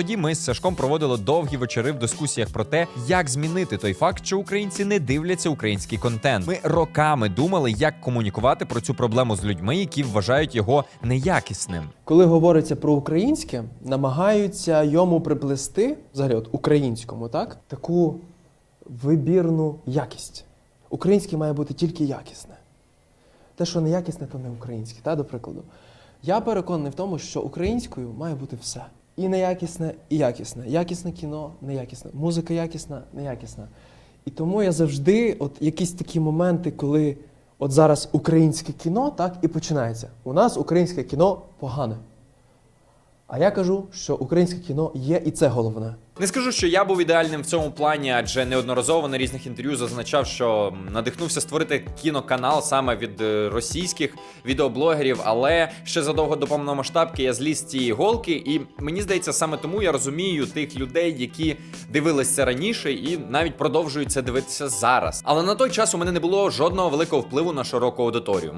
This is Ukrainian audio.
Тоді ми з Сашком проводили довгі вечори в дискусіях про те, як змінити той факт, що українці не дивляться український контент. Ми роками думали, як комунікувати про цю проблему з людьми, які вважають його неякісним. Коли говориться про українське, намагаються йому приплести, взагалі, от українському, так, таку вибірну якість. Українське має бути тільки якісне. Те, що не якісне, то не українське, та, до прикладу. Я переконаний в тому, що українською має бути все. І неякісне, і якісне. Якісне кіно, неякісне. Музика якісна, неякісна. І тому я завжди, от якісь такі моменти, коли от зараз українське кіно, так і починається. У нас українське кіно погане. А я кажу, що українське кіно є, і це головне. Не скажу, що я був ідеальним в цьому плані, адже неодноразово на різних інтерв'ю зазначав, що надихнувся створити кіноканал саме від е, російських відеоблогерів, але ще задовго до повномасштабки я зліз з цієї голки, і мені здається, саме тому я розумію тих людей, які дивились це раніше і навіть продовжують це дивитися зараз. Але на той час у мене не було жодного великого впливу на широку аудиторію.